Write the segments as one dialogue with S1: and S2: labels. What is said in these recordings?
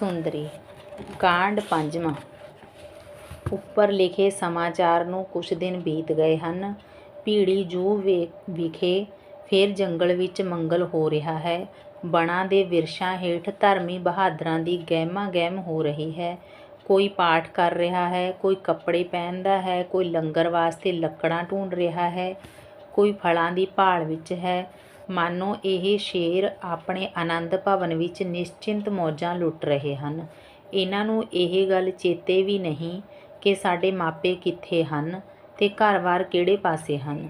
S1: ਸੁੰਦਰੀ, ਕਾਂਡ ਪੰਜਵਾਂ। ਉੱਪਰ ਲਿਖੇ ਸਮਾਚਾਰ ਨੂੰ ਕੁਛ ਦਿਨ ਬੀਤ ਗਏ ਹਨ। ਭੀੜੀ ਜੂ ਵਿਖੇ ਫਿਰ ਜੰਗਲ ਵਿੱਚ ਮੰਗਲ ਹੋ ਰਿਹਾ ਹੈ। ਬਣਾ ਦੇ ਵਿਰਸ਼ਾਂ ਹੇਠ ਧਰਮੀ ਬਹਾਦਰਾਂ ਦੀ ਗਹਿਮਾ ਗਹਿਮ ਹੋ ਰਹੀ ਹੈ। ਕੋਈ ਪਾਠ ਕਰ ਰਿਹਾ ਹੈ, ਕੋਈ ਕੱਪੜੇ ਪਹਿਨਦਾ ਹੈ, ਕੋਈ ਲੰਗਰ ਵਾਸਤੇ ਲੱਕੜਾਂ ਢੂੰਡ ਰਿਹਾ ਹੈ, ਕੋਈ ਫਲਾਂ ਦੀ ਭਾਲ ਵਿੱਚ ਹੈ। ਮਾਨੋ ਇਹ ਸ਼ੇਰ ਆਪਣੇ ਆਨੰਦ ਭਵਨ ਵਿੱਚ ਨਿਸ਼ਚਿੰਤ ਮੌਜਾਂ ਲੁੱਟ ਰਹੇ ਹਨ। ਇਹਨਾਂ ਨੂੰ ਇਹ ਗੱਲ ਚੇਤੇ ਵੀ ਨਹੀਂ ਕਿ ਸਾਡੇ ਮਾਪੇ ਕਿੱਥੇ ਹਨ ਤੇ ਘਰ-ਬਾਰ ਕਿਹੜੇ ਪਾਸੇ ਹਨ।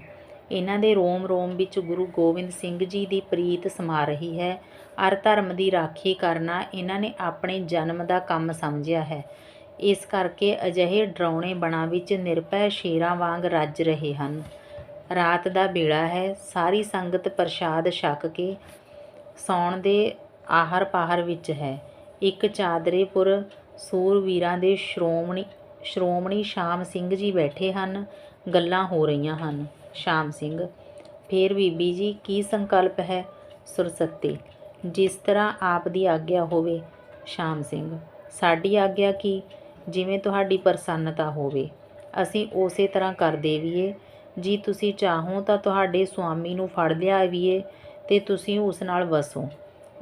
S1: ਇਹਨਾਂ ਦੇ ਰੋਮ-ਰੋਮ ਵਿੱਚ ਗੁਰੂ ਗੋਬਿੰਦ ਸਿੰਘ ਜੀ ਦੀ ਪ੍ਰੀਤ ਸਮਾ ਰਹੀ ਹੈ। ਅਰ ਧਰਮ ਦੀ ਰਾਖੀ ਕਰਨਾ ਇਹਨਾਂ ਨੇ ਆਪਣੇ ਜਨਮ ਦਾ ਕੰਮ ਸਮਝਿਆ ਹੈ। ਇਸ ਕਰਕੇ ਅਜਿਹੇ ਡਰਾਉਣੇ ਬਣਾ ਵਿੱਚ ਨਿਰਭੈ ਸ਼ੇਰਾਂ ਵਾਂਗ ਰੱਜ ਰਹੇ ਹਨ। ਰਾਤ ਦਾ ਵੇਲਾ ਹੈ। ਸਾਰੀ ਸੰਗਤ ਪ੍ਰਸ਼ਾਦ ਛਕ ਕੇ ਸੌਣ ਦੇ ਆਹਰ ਪਾਹਰ ਵਿੱਚ ਹੈ। ਇੱਕ ਚਾਦਰੇਪੁਰ ਸੂਰਵੀਰਾਂ ਦੇ ਸ਼੍ਰੋਮਣੀ ਸ਼੍ਰੋਮਣੀ ਸ਼ਾਮ ਸਿੰਘ ਜੀ ਬੈਠੇ ਹਨ। ਗੱਲਾਂ ਹੋ ਰਹੀਆਂ ਹਨ। ਸ਼ਾਮ ਸਿੰਘ, ਫੇਰ ਬੀਬੀ ਜੀ, ਕੀ ਸੰਕਲਪ ਹੈ ਸੁਰਸਤੀ? ਜਿਸ ਤਰ੍ਹਾਂ ਆਪ ਦੀ ਆਗਿਆ ਹੋਵੇ, ਸ਼ਾਮ ਸਿੰਘ। ਸਾਡੀ ਆਗਿਆ ਕੀ? ਜਿਵੇਂ ਤੁਹਾਡੀ ਪ੍ਰਸੰਨਤਾ ਹੋਵੇ। ਅਸੀਂ ਉਸੇ ਤਰ੍ਹਾਂ ਕਰ ਦੇਵੀਏ ਜੀ ਤੁਸੀਂ ਚਾਹੋ ਤਾਂ ਤੁਹਾਡੇ ਸੁਆਮੀ ਨੂੰ ਫੜ ਲਿਆਵੀਏ ਤੇ ਤੁਸੀਂ ਉਸ ਨਾਲ ਵਸੋ।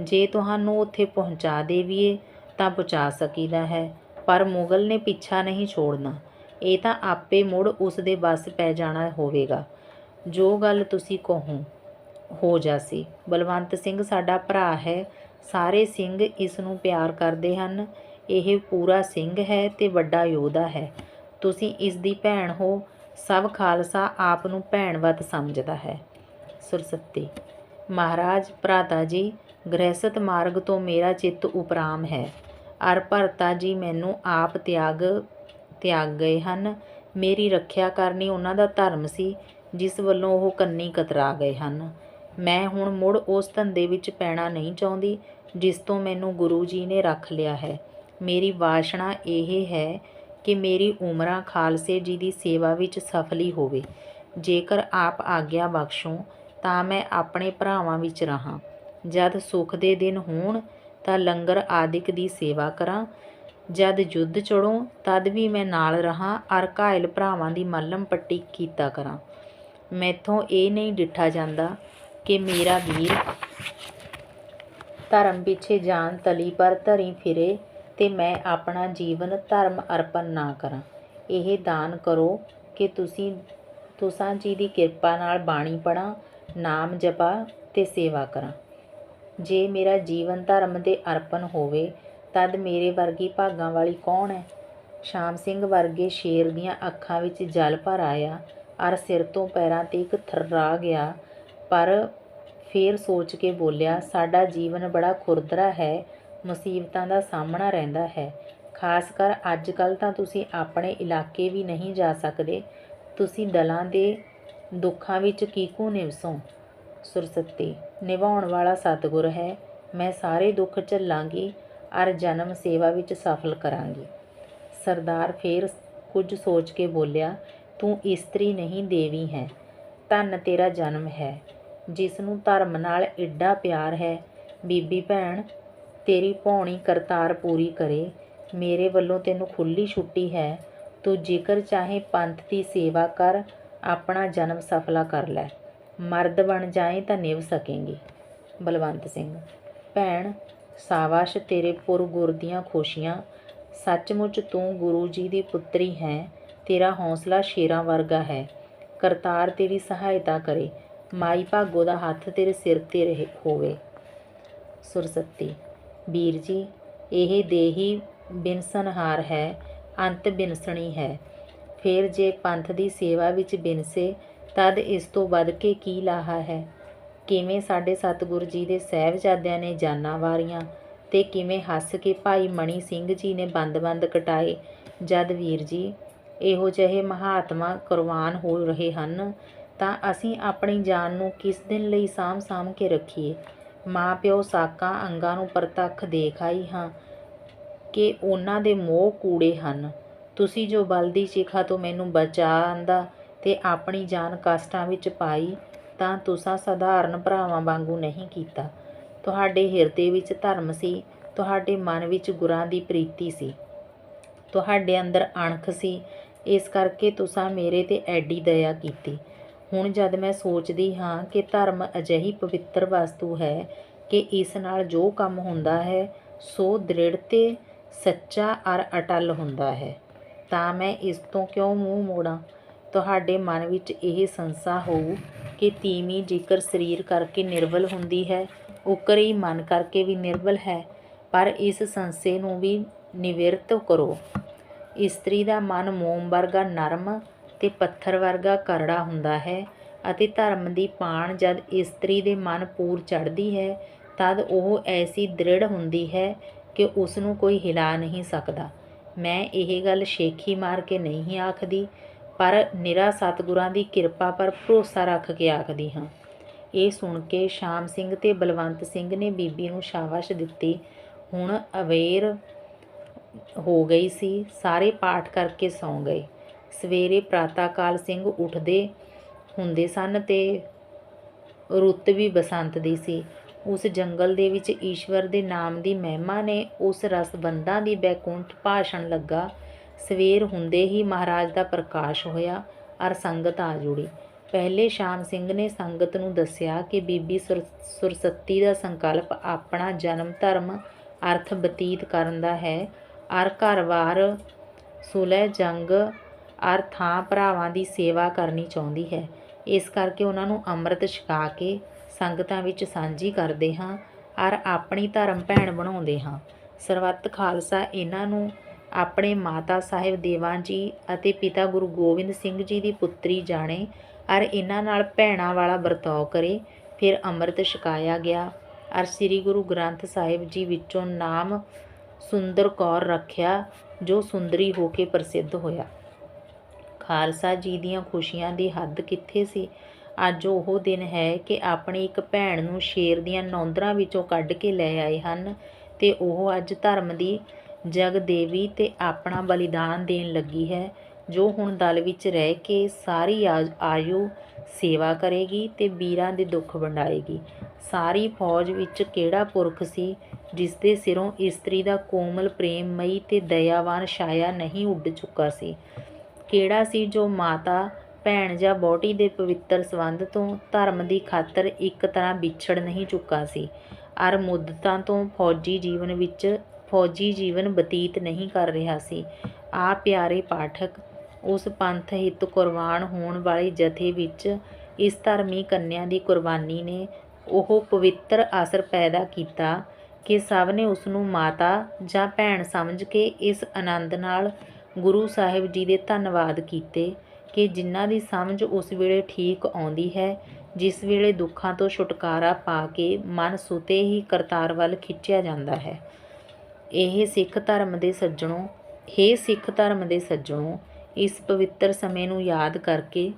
S1: ਜੇ ਤੁਹਾਨੂੰ ਉੱਥੇ ਪਹੁੰਚਾ ਦੇਵੀਏ ਤਾਂ ਪਹੁੰਚਾ ਸਕੀਦਾ ਹੈ, ਪਰ ਮੁਗਲ ਨੇ ਪਿੱਛਾ ਨਹੀਂ ਛੋੜਨਾ। ਇਹ ਤਾਂ ਆਪੇ ਮੁੜ ਉਸ ਦੇ ਵੱਸ ਪੈ ਜਾਣਾ ਹੋਵੇਗਾ। ਜੋ ਗੱਲ ਤੁਸੀਂ ਕਹੋ, ਹੋ ਜਾਸੀ। ਬਲਵੰਤ ਸਿੰਘ ਸਾਡਾ ਭਰਾ ਹੈ, ਸਾਰੇ ਸਿੰਘ ਇਸ ਨੂੰ ਪਿਆਰ ਕਰਦੇ ਹਨ। ਇਹ ਪੂਰਾ ਸਿੰਘ ਹੈ ਤੇ ਵੱਡਾ ਯੋਧਾ ਹੈ। ਤੁਸੀਂ ਇਸ ਦੀ ਭੈਣ ਹੋ ਸਭ ਖਾਲਸਾ ਆਪ ਨੂੰ ਭੈਣਵਤ ਸਮਝਦਾ ਹੈ। ਸੁਰਸੱਤੀ, ਮਹਾਰਾਜ ਭਰਾਤਾ ਜੀ ਗ੍ਰਹਿਸਤ ਮਾਰਗ ਤੋਂ ਮੇਰਾ ਚਿੱਤ ਉਪਰਾਮ ਹੈ। ਅਰ ਭਰਤਾ ਜੀ, ਮੈਨੂੰ ਆਪ ਤਿਆਗ ਤਿਆਗ ਗਏ ਹਨ। ਮੇਰੀ ਰੱਖਿਆ ਕਰਨੀ ਉਹਨਾਂ ਦਾ ਧਰਮ ਸੀ, ਜਿਸ ਵੱਲੋਂ ਉਹ ਕੰਨੀ ਕਤਰਾ ਗਏ ਹਨ। ਮੈਂ ਹੁਣ ਮੁੜ ਉਸ ਧੰਦੇ ਵਿੱਚ ਪੈਣਾ ਨਹੀਂ ਚਾਹੁੰਦੀ, ਜਿਸ ਤੋਂ ਮੈਨੂੰ ਗੁਰੂ ਜੀ ਨੇ ਰੱਖ ਲਿਆ ਹੈ। ਮੇਰੀ ਵਾਸ਼ਨਾ ਇਹ ਹੈ ਕਿ ਮੇਰੀ ਉਮਰਾਂ ਖਾਲਸੇ ਜੀ ਦੀ ਸੇਵਾ ਵਿੱਚ ਸਫਲੀ ਹੋਵੇ। ਜੇਕਰ ਆਪ ਆਗਿਆ ਬਖਸ਼ੋ, ਤਾਂ ਮੈਂ ਆਪਣੇ ਭਰਾਵਾਂ ਵਿੱਚ ਰਹਾ। ਜਦ ਸੁਖ ਦੇ ਦਿਨ ਹੋਣ, ਤਾਂ ਲੰਗਰ ਆਦਿਕ ਦੀ ਸੇਵਾ ਕਰਾਂ। ਜਦ ਯੁੱਧ ਚੜੋ ਤਦ ਵੀ ਮੈਂ ਨਾਲ ਰਹਾ ਅਰ ਘਾਇਲ ਭਰਾਵਾਂ ਦੀ ਮੱਲਮ ਪੱਟੀ ਕੀਤਾ ਕਰਾਂ। ਮੈਥੋਂ ਇਹ ਨਹੀਂ ਡਿੱਠਾ ਜਾਂਦਾ ਕਿ ਮੇਰਾ ਵੀਰ ਧਰਮ ਪਿੱਛੇ ਜਾਨ ਤਲੀ ਪਰ ਧਰੀ ਫਿਰੇ ਤੇ ਮੈਂ ਆਪਣਾ ਜੀਵਨ ਧਰਮ ਅਰਪਣ ਨਾ ਕਰਾਂ। ਇਹ ਦਾਨ ਕਰੋ ਕਿ ਤੁਸੀਂ, ਤੁਸਾਂ ਜੀ ਦੀ ਕਿਰਪਾ ਨਾਲ ਬਾਣੀ ਪੜਾਂ ਨਾਮ ਜਪਾਂ ਅਤੇ ਸੇਵਾ ਕਰਾਂ। ਜੇ ਮੇਰਾ ਜੀਵਨ ਧਰਮ ਦੇ ਅਰਪਣ ਹੋਵੇ, ਤਦ ਮੇਰੇ ਵਰਗੀ ਭਾਗਾਂ ਵਾਲੀ ਕੌਣ ਹੈ? ਸ਼ਾਮ ਸਿੰਘ ਵਰਗੇ ਸ਼ੇਰ ਦੀਆਂ ਅੱਖਾਂ ਵਿੱਚ ਜਲ ਭਰ ਆਇਆ, ਅਰ ਸਿਰ ਤੋਂ ਪੈਰਾਂ ਤੇ ਇੱਕ ਥਰਰਾ ਗਿਆ। ਪਰ ਫੇਰ ਸੋਚ ਕੇ ਬੋਲਿਆ, ਸਾਡਾ ਜੀਵਨ ਬੜਾ ਖੁਰਦਰਾ ਹੈ ਮੁਸੀਬਤਾਂ ਦਾ ਸਾਹਮਣਾ ਰਹਿੰਦਾ ਹੈ। ਖਾਸ ਕਰ ਅੱਜ ਕੱਲ ਤਾਂ ਤੁਸੀਂ ਆਪਣੇ ਇਲਾਕੇ ਵੀ ਨਹੀਂ ਜਾ ਸਕਦੇ। ਤੁਸੀਂ ਦਲਾਂ ਦੇ ਦੁੱਖਾਂ ਵਿੱਚ ਕੀਕੂ ਨਿਵਸੋ। ਸੁਰਸਤੀ, ਨਿਭਾਉਣ ਵਾਲਾ ਸਤਿਗੁਰ ਹੈ। ਮੈਂ ਸਾਰੇ ਦੁੱਖ ਝੱਲਾਂਗੀ, ਅਰ ਜਨਮ ਸੇਵਾ ਵਿੱਚ ਸਫਲ ਕਰਾਂਗੀ। ਸਰਦਾਰ ਫੇਰ ਕੁਝ ਸੋਚ ਕੇ ਬੋਲਿਆ, ਤੂੰ ਇਸਤਰੀ ਨਹੀਂ ਦੇਵੀ ਹੈ। ਧੰਨ ਤੇਰਾ ਜਨਮ ਹੈ। ਜਿਸ ਨੂੰ ਧਰਮ ਨਾਲ ਏਡਾ ਪਿਆਰ ਹੈ। ਬੀਬੀ ਭੈਣ ਤੇਰੀ ਭੌਣੀ ਕਰਤਾਰ ਪੂਰੀ ਕਰੇ। ਮੇਰੇ ਵੱਲੋਂ ਤੈਨੂੰ ਖੁੱਲ੍ਹੀ ਛੁੱਟੀ ਹੈ। ਤੂੰ ਜੇਕਰ ਚਾਹੇ ਪੰਥ ਦੀ ਸੇਵਾ ਕਰ, ਆਪਣਾ ਜਨਮ ਸਫਲਾ ਕਰ ਲੈ। ਮਰਦ ਬਣ ਜਾਏ ਤਾਂ ਨਿਭ ਸਕੇਂਗੀ। ਬਲਵੰਤ ਸਿੰਘ, ਭੈਣ, ਸਾਬਾਸ਼ ਤੇਰੇ ਪੁਰ ਗੁਰ ਦੀਆਂ ਖੁਸ਼ੀਆਂ। ਸੱਚਮੁੱਚ ਤੂੰ ਗੁਰੂ ਜੀ ਦੀ ਪੁੱਤਰੀ ਹੈ। ਤੇਰਾ ਹੌਸਲਾ ਸ਼ੇਰਾਂ ਵਰਗਾ ਹੈ। ਕਰਤਾਰ ਤੇਰੀ ਸਹਾਇਤਾ ਕਰੇ। ਮਾਈ ਭਾਗੋ ਦਾ ਹੱਥ ਤੇਰੇ ਸਿਰ ਤੇ ਰਹੇ ਹੋਵੇ। ਸੁਰਸਤੀ ਵੀਰ ਜੀ, ਇਹ ਦੇਹੀ ਬਿਨਸਨਹਾਰ ਹੈ, ਅੰਤ ਬਿਨਸਣੀ ਹੈ। ਫਿਰ ਜੇ ਪੰਥ ਦੀ ਸੇਵਾ ਵਿੱਚ ਬਿਨਸੇ, ਤਦ ਇਸ ਤੋਂ ਵੱਧ ਕੇ ਕੀ ਲਾਹਾ ਹੈ? ਕਿਵੇਂ ਸਾਡੇ ਸਤਿਗੁਰੂ ਜੀ ਦੇ ਸਹਿਬਜ਼ਾਦਿਆਂ ਨੇ ਜਾਨਾਂ ਵਾਰੀਆਂ ਤੇ ਕਿਵੇਂ ਹੱਸ ਕੇ ਭਾਈ ਮਣੀ ਸਿੰਘ ਜੀ ਨੇ ਬੰਦ-ਬੰਦ ਕਟਾਏ? ਜਦ ਵੀਰ ਜੀ, ਇਹੋ ਜਿਹੇ ਮਹਾਤਮਾ ਕੁਰਬਾਨ ਹੋ ਰਹੇ ਹਨ, ਤਾਂ ਅਸੀਂ ਆਪਣੀ ਜਾਨ ਨੂੰ ਕਿਸ ਦਿਨ ਲਈ ਸਾਂਭ-ਸਾਂਭ ਕੇ ਰੱਖੀਏ? ਮਾਂ ਪਿਓ ਸਾਕਾਂ ਅੰਗਾਂ ਨੂੰ ਪ੍ਰਤੱਖ ਦੇਖ ਆਈ ਹਾਂ ਕਿ ਉਹਨਾਂ ਦੇ ਮੋਹ ਕੂੜੇ ਹਨ। ਤੁਸੀਂ ਜੋ ਬਲਦੀ ਚਿਖਾ ਤੋਂ ਮੈਨੂੰ ਬਚਾਉਂਦਾ ਤੇ ਆਪਣੀ ਜਾਨ ਕਸ਼ਟਾਂ ਵਿੱਚ ਪਾਈ, ਤਾਂ ਤੁਸੀਂ ਸਧਾਰਨ ਭਰਾਵਾਂ ਵਾਂਗੂ ਨਹੀਂ ਕੀਤਾ। ਤੁਹਾਡੇ ਹਿਰਦੇ ਵਿੱਚ ਧਰਮ ਸੀ, ਤੁਹਾਡੇ ਮਨ ਵਿੱਚ ਗੁਰਾਂ ਦੀ ਪ੍ਰੀਤੀ ਸੀ। ਤੁਹਾਡੇ ਅੰਦਰ ਅਣਖ ਸੀ, ਇਸ ਕਰਕੇ ਤੁਸੀਂ ਮੇਰੇ ਤੇ ਐਡੀ ਦਇਆ ਕੀਤੀ। ਹੁਣ ਜਦ ਮੈਂ ਸੋਚਦੀ ਹਾਂ ਕਿ ਧਰਮ ਅਜਿਹੀ ਪਵਿੱਤਰ ਵਸਤੂ ਹੈ ਕਿ ਇਸ ਨਾਲ ਜੋ ਕੰਮ ਹੁੰਦਾ ਹੈ, ਸੋ ਦ੍ਰਿੜ ਤੇ ਸੱਚਾ ਅਰ ਅਟਲ ਹੁੰਦਾ ਹੈ। ਤਾਂ ਮੈਂ ਇਸ ਤੋਂ ਕਿਉਂ ਮੂੰਹ ਮੋੜਾਂ? ਤੁਹਾਡੇ ਮਨ ਵਿੱਚ ਇਹ ਸੰਸਾ ਹੋਊ ਕਿ ਤੀਵੀਂ ਜੇਕਰ ਸਰੀਰ ਕਰਕੇ ਨਿਰਬਲ ਹੁੰਦੀ ਹੈ, ਉਕਰੀ ਮਨ ਕਰਕੇ ਵੀ ਨਿਰਬਲ ਹੈ, ਪਰ ਇਸ ਸੰਸੇ ਨੂੰ ਵੀ ਨਿਵਰਤ ਕਰੋ। ਇਸਤਰੀ ਦਾ ਮਨ ਮੋਮ ਵਰਗਾ ਨਰਮ ਤੇ ਪੱਥਰ ਵਰਗਾ ਕਰੜਾ ਹੁੰਦਾ ਹੈ ਅਤੇ ਧਰਮ ਦੀ ਪਾਣ ਜਦ ਇਸਤਰੀ ਦੇ ਮਨ ਪੂਰ ਚੜ੍ਹਦੀ ਹੈ, ਤਦ ਉਹ ਐਸੀ ਦ੍ਰਿੜ ਹੁੰਦੀ ਹੈ ਕਿ ਉਸ ਨੂੰ ਕੋਈ ਹਿਲਾ ਨਹੀਂ ਸਕਦਾ। ਮੈਂ ਇਹ ਗੱਲ ਸ਼ੇਖੀ ਮਾਰ ਕੇ ਨਹੀਂ ਆਖਦੀ, ਪਰ ਨਿਰਾ ਸਤਿਗੁਰਾਂ ਦੀ ਕਿਰਪਾ ਪਰ ਭਰੋਸਾ ਰੱਖ ਕੇ ਆਖਦੀ ਹਾਂ। ਇਹ ਸੁਣ ਕੇ ਸ਼ਾਮ ਸਿੰਘ ਤੇ ਬਲਵੰਤ ਸਿੰਘ ਨੇ ਬੀਬੀ ਨੂੰ ਸ਼ਾਬਾਸ਼ ਦਿੱਤੀ। ਹੁਣ ਅਵੇਰ ਹੋ ਗਈ ਸੀ, ਸਾਰੇ ਪਾਠ ਕਰਕੇ ਸੌਂ ਗਏ। ਸਵੇਰੇ ਪ੍ਰਾਤਾਕਾਲ ਸਿੰਘ ਉੱਠਦੇ ਹੁੰਦੇ ਸਨ ਤੇ ਰੁੱਤ ਵੀ ਬਸੰਤ ਦੀ ਸੀ। ਉਸ ਜੰਗਲ ਦੇ ਵਿੱਚ ਈਸ਼ਵਰ ਦੇ ਨਾਮ ਦੀ ਮਹਿਮਾ ਨੇ ਉਸ ਰਸਬੰਦਾਂ ਦੀ ਬੈਕੁੰਠ ਭਾਸ਼ਣ ਲੱਗਾ। ਸਵੇਰ ਹੁੰਦੇ ਹੀ ਮਹਾਰਾਜ ਦਾ ਪ੍ਰਕਾਸ਼ ਹੋਇਆ ਅਰ ਸੰਗਤ ਆ ਜੁੜੀ। ਪਹਿਲੇ ਸ਼ਾਮ ਸਿੰਘ ਨੇ ਸੰਗਤ ਨੂੰ ਦੱਸਿਆ ਕਿ ਬੀਬੀ ਸੁਰ, ਸੁਰਸੱਤੀ ਦਾ ਸੰਕਲਪ ਆਪਣਾ ਜਨਮ ਧਰਮ ਅਰਥ ਬਤੀਤ ਕਰਨ ਦਾ ਹੈ। ਅਰ ਘਰ-ਵਾਰ ਸੁਲਹ ਜੰਗ ਅਰ ਥਾਂ ਭਰਾਵਾਂ ਦੀ ਸੇਵਾ ਕਰਨੀ ਚਾਹੁੰਦੀ ਹੈ। ਇਸ ਕਰਕੇ ਉਹਨਾਂ ਨੂੰ ਅੰਮ੍ਰਿਤ ਛਕਾ ਕੇ ਸੰਗਤਾਂ ਵਿੱਚ ਸਾਂਝੀ ਕਰਦੇ ਹਾਂ ਅਰ ਆਪਣੀ ਧਰਮ ਭੈਣ ਬਣਾਉਂਦੇ ਹਾਂ। ਸਰਬੱਤ ਖਾਲਸਾ, ਇਹਨਾਂ ਨੂੰ ਆਪਣੇ ਮਾਤਾ ਸਾਹਿਬ ਦੇਵਾਂ ਜੀ ਅਤੇ ਪਿਤਾ ਗੁਰੂ ਗੋਬਿੰਦ ਸਿੰਘ ਜੀ ਦੀ ਪੁੱਤਰੀ ਜਾਣੇ ਅਰ ਇਹਨਾਂ ਨਾਲ ਭੈਣਾਂ ਵਾਲਾ ਵਰਤਾਓ ਕਰੇ। ਫਿਰ ਅੰਮ੍ਰਿਤ ਛਕਾਇਆ ਗਿਆ। ਅਰ ਸ੍ਰੀ ਗੁਰੂ ਗ੍ਰੰਥ ਸਾਹਿਬ ਜੀ ਵਿੱਚੋਂ ਨਾਮ ਸੁੰਦਰ ਕੌਰ ਰੱਖਿਆ, ਜੋ ਸੁੰਦਰੀ ਹੋ ਕੇ ਪ੍ਰਸਿੱਧ ਹੋਇਆ। ਖਾਲਸਾ ਜੀ ਦੀਆਂ ਖੁਸ਼ੀਆਂ ਦੀ ਹੱਦ ਕਿੱਥੇ ਸੀ? ਅੱਜ ਉਹ ਦਿਨ ਹੈ ਕਿ ਆਪਣੀ ਇੱਕ ਭੈਣ ਨੂੰ ਸ਼ੇਰ ਦੀਆਂ ਨੌਂਦਰਾਂ ਵਿੱਚੋਂ ਕੱਢ ਕੇ ਲੈ ਆਏ ਹਨ ਤੇ ਉਹ ਅੱਜ ਧਰਮ ਦੀ ਜਗ ਦੇਵੀ ਤੇ ਆਪਣਾ ਬਲੀਦਾਨ ਦੇਣ ਲੱਗੀ ਹੈ, ਜੋ ਹੁਣ ਦਲ ਵਿੱਚ ਰਹਿ ਕੇ ਸਾਰੀ ਆਯੂ ਸੇਵਾ ਕਰੇਗੀ ਤੇ ਵੀਰਾਂ ਦੇ ਦੁੱਖ ਵੰਡਾਏਗੀ। ਸਾਰੀ ਫੌਜ ਵਿੱਚ ਕਿਹੜਾ ਪੁਰਖ ਸੀ ਜਿਸ ਦੇ ਸਿਰੋਂ ਇਸਤਰੀ ਦਾ ਕੋਮਲ ਪ੍ਰੇਮ ਮਈ ਤੇ ਦਇਆਵਾਨ ਛਾਇਆ ਨਹੀਂ ਉੱਡ ਚੁੱਕਾ ਸੀ? ਕਿਹੜਾ ਸੀ ਜੋ ਮਾਤਾ, ਭੈਣ ਜਾਂ ਬੋਟੀ ਦੇ ਪਵਿੱਤਰ ਸੰਬੰਧ ਤੋਂ ਧਰਮ ਦੀ ਖਾਤਰ ਇੱਕ ਤਰ੍ਹਾਂ ਵਿਛੜ ਨਹੀਂ ਚੁੱਕਾ ਸੀ? ਅਰ ਮੁੱਦਤਾਂ ਤੋਂ ਫੌਜੀ ਜੀਵਨ ਵਿੱਚ ਫੌਜੀ ਜੀਵਨ ਬਤੀਤ ਨਹੀਂ ਕਰ ਰਿਹਾ ਸੀ? ਆ ਪਿਆਰੇ ਪਾਠਕ, ਉਸ ਪੰਥ ਹਿੱਤ ਕੁਰਬਾਨ ਹੋਣ ਵਾਲੇ ਜਥੇ ਵਿੱਚ ਇਸ ਧਰਮੀ ਕੰਨਿਆ ਦੀ ਕੁਰਬਾਨੀ ਨੇ ਉਹ ਪਵਿੱਤਰ ਅਸਰ ਪੈਦਾ ਕੀਤਾ ਕਿ ਸਭ ਨੇ ਉਸ ਨੂੰ ਮਾਤਾ ਜਾਂ ਭੈਣ ਸਮਝ ਕੇ ਇਸ ਆਨੰਦ ਨਾਲ ਗੁਰੂ ਸਾਹਿਬ ਜੀ ਦੇ ਧੰਨਵਾਦ ਕੀਤੇ ਕਿ ਜਿਨ੍ਹਾਂ ਦੀ ਸਮਝ ਉਸ ਵੇਲੇ ਠੀਕ ਆਉਂਦੀ ਹੈ, ਜਿਸ ਵੇਲੇ ਦੁੱਖਾਂ ਤੋਂ ਛੁਟਕਾਰਾ ਪਾ ਕੇ ਮਨ ਸੁਤੇ ਹੀ ਕਰਤਾਰ ਵੱਲ ਖਿੱਚਿਆ ਜਾਂਦਾ ਹੈ। ਇਹ ਸਿੱਖ ਧਰਮ ਦੇ ਸੱਜਣੋਂ, ਹੇ ਸਿੱਖ ਧਰਮ ਦੇ ਸੱਜਣੋਂ, ਇਸ ਪਵਿੱਤਰ ਸਮੇਂ ਨੂੰ ਯਾਦ ਕਰਕੇ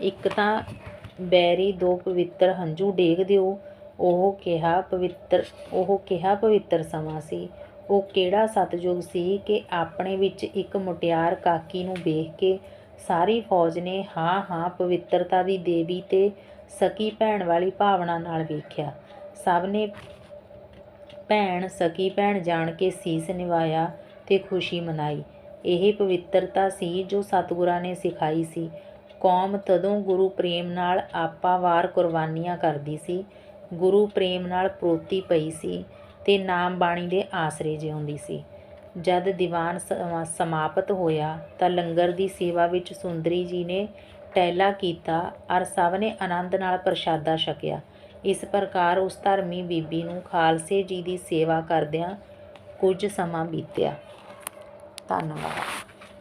S1: ਇੱਕ ਤਾਂ ਬੈਰੀ ਦੋ ਪਵਿੱਤਰ ਹੰਝੂ ਡੇਗ ਦਿਓ, ਉਹ ਕਿਹਾ ਪਵਿੱਤਰ, ਉਹ ਕਿਹਾ ਪਵਿੱਤਰ ਸਮਾਂ ਸੀ। ਉਹ ਕਿਹੜਾ ਸਤਜੁਗ ਸੀ ਕਿ ਆਪਣੇ ਵਿੱਚ ਇੱਕ ਮੁਟਿਆਰ ਕਾਕੀ ਨੂੰ ਵੇਖ ਕੇ ਸਾਰੀ ਫੌਜ ਨੇ ਹਾਂ ਹਾਂ ਪਵਿੱਤਰਤਾ ਦੀ ਦੇਵੀ ਤੇ ਸਕੀ ਭੈਣ ਵਾਲੀ ਭਾਵਨਾ ਨਾਲ ਵੇਖਿਆ। ਸਭ ਨੇ ਭੈਣ, ਸਕੀ ਭੈਣ ਜਾਣ ਕੇ ਸੀਸ ਨਿਵਾਇਆ ਤੇ ਖੁਸ਼ੀ ਮਨਾਈ। ਇਹ ਪਵਿੱਤਰਤਾ ਸੀ ਜੋ ਸਤਿਗੁਰਾਂ ਨੇ ਸਿਖਾਈ ਸੀ। ਕੌਮ ਤਦੋਂ ਗੁਰੂ ਪ੍ਰੇਮ ਨਾਲ ਆਪਾ ਵਾਰ ਕੁਰਬਾਨੀਆਂ ਕਰਦੀ ਸੀ। ਗੁਰੂ ਪ੍ਰੇਮ ਨਾਲ ਪ੍ਰੋਤੀ ਪਈ ਸੀ। ਤੇ ਨਾਮ ਬਾਣੀ ਦੇ ਆਸਰੇ ਜਿਉਂਦੀ ਸੀ। ਜਦ ਦੀਵਾਨ ਸਮਾ- ਸਮਾਪਤ ਹੋਇਆ ਤਾਂ ਲੰਗਰ ਦੀ ਸੇਵਾ ਵਿੱਚ ਸੁੰਦਰੀ ਜੀ ਨੇ ਟਹਿਲਾ ਕੀਤਾ ਅਰ ਸਭ ਨੇ ਆਨੰਦ ਨਾਲ ਪ੍ਰਸ਼ਾਦਾ ਛਕਿਆ। ਇਸ ਪ੍ਰਕਾਰ ਉਸ ਧਰਮੀ ਬੀਬੀ ਨੂੰ ਖਾਲਸੇ ਜੀ ਦੀ ਸੇਵਾ ਕਰਦਿਆਂ ਕੁਝ ਸਮਾਂ ਬੀਤਿਆ। ਧੰਨਵਾਦ।